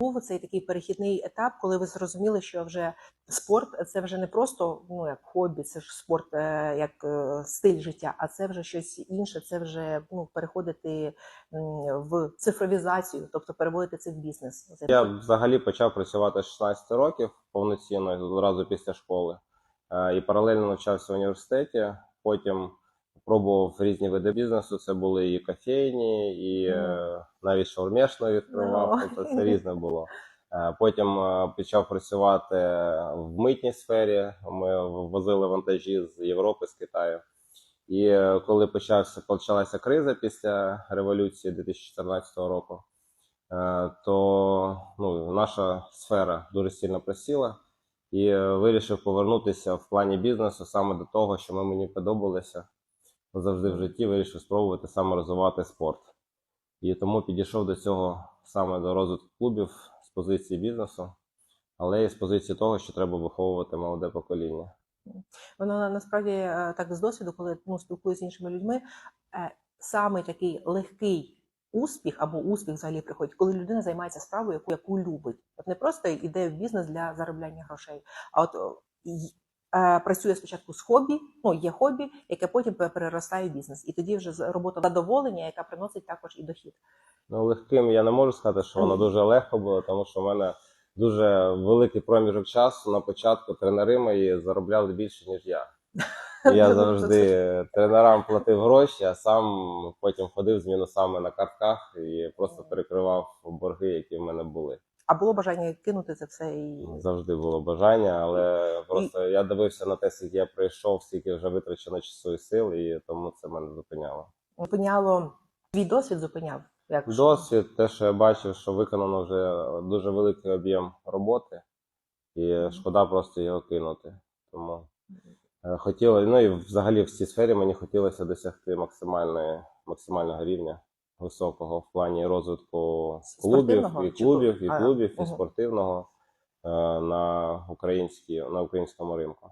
Був цей такий перехідний етап, коли ви зрозуміли, що вже спорт це вже не просто ну як хобі, це ж спорт е, як е, стиль життя, а це вже щось інше. Це вже ну переходити в цифровізацію, тобто переводити це в бізнес. Я взагалі почав працювати з 16 років повноцінно одразу після школи. Е, І паралельно навчався в університеті. Потім пробував різні види бізнесу. Це були і кофейні, і е, навіть шаурмешну відкривав. Ну. Тобто це різне було. Е, Потім е, почав працювати в митній сфері. Ми возили вантажі з Європи, з Китаю. І коли почався почалася криза після революції 2014 року, то ну, наша сфера дуже сильно просіла. І вирішив повернутися в плані бізнесу саме до того, що ми мені подобалося завжди в житті. Вирішив спробувати саме розвивати спорт. І тому підійшов до цього саме до розвитку клубів з позиції бізнесу, але і з позиції того, що треба виховувати молоде покоління. Воно насправді е, так з досвіду, коли ну, спілкуюся з іншими людьми, е, саме такий легкий успіх або успіх взагалі приходить, коли людина займається справою, яку, яку любить. От не просто йде в бізнес для заробляння грошей, а от е, працює спочатку з хобі, ну є хобі, яке потім переростає в бізнес, і тоді вже робота задоволення, яка приносить також і дохід. Ну, легким я не можу сказати, що воно дуже легко було, тому що в мене дуже великий проміжок часу на початку тренери мої заробляли більше, ніж я. Я Ну, завжди тренерам платив гроші, а сам потім ходив з мінусами на картках і просто перекривав борги, які в мене були. А було бажання кинути це все і Завжди було бажання, але просто я дивився на те, скільки я пройшов, скільки вже витрачено часу і сил, і тому це мене зупиняло. зупиняло твій досвід зупиняв. Як? Досвід, те, що я бачив, що виконано вже дуже великий об'єм роботи, і шкода просто його кинути. Тому е, хотіло, ну і взагалі в цій сфері мені хотілося досягти максимальної, максимального рівня високого в плані розвитку клубів, і клубів, і клубів, і спортивного е, на українській, на українському ринку.